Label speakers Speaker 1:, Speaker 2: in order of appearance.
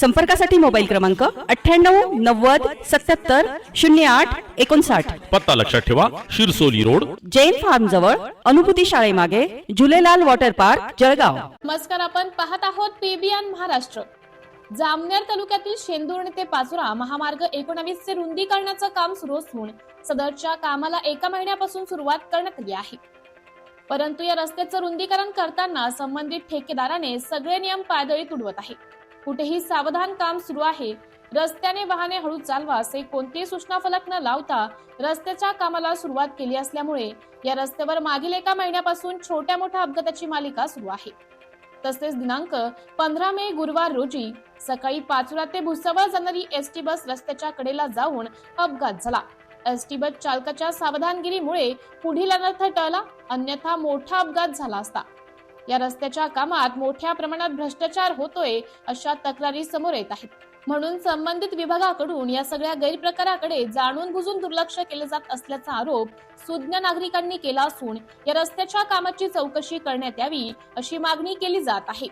Speaker 1: संपर्कासाठी मोबाईल क्रमांक अठ्ठ्याण्णव नव्वद सत्याहत्तर शून्य आठ एकोणसाठ.
Speaker 2: पत्ता लक्षात ठेवा शिरसोली रोड.
Speaker 1: जैन फार्म जवळ अनुभूती शाळेमागे झुलेलाल वॉटर पार्क जळगाव.
Speaker 3: नमस्कार आपण पाहत आहोत पीबीएन महाराष्ट्र. जामनेर तालुक्यातील शेंदुर्णी ते पाचोरा महामार्ग एकोणावीस चे रुंदीकरणाचं काम सुरू असून सदरच्या कामाला एका महिन्यापासून सुरुवात करण्यात आली आहे. परंतु या रस्त्याचं रुंदीकरण करताना संबंधित ठेकेदाराने सगळे नियम पायदळी तुडवत आहे. कुठेही सावधान काम सुरू आहे. रस्त्याने वाहने हळू चालवा असे कोणतेही सूचना फलक न लावता रस्त्याच्या कामाला सुरुवात केली असल्यामुळे या रस्त्यावर मागील एका महिन्यापासून छोट्या मोठ्या अपघाताची मालिका सुरू आहे. तसेच दिनांक पंधरा मे गुरुवार रोजी सकाळी पाचोरा ते भुसावळ जाणारी एस टी बस रस्त्याच्या कडेला जाऊन अपघात झाला. एस टी बस चालकाच्या सावधानगिरीमुळे पुढील अनर्थ टळला. अन्यथा मोठा अपघात झाला असता. या रस्त्याच्या कामात मोठ्या प्रमाणात भ्रष्टाचार होतोय अशा तक्रारी समोर येत आहेत. म्हणून संबंधित विभागाकडून या सगळ्या गैरप्रकाराकडे जाणून बुजून दुर्लक्ष केले जात असल्याचा आरोप सुज्ञ नागरिकांनी केला असून या रस्त्याच्या कामाची चौकशी करण्यात यावी अशी मागणी केली जात आहे.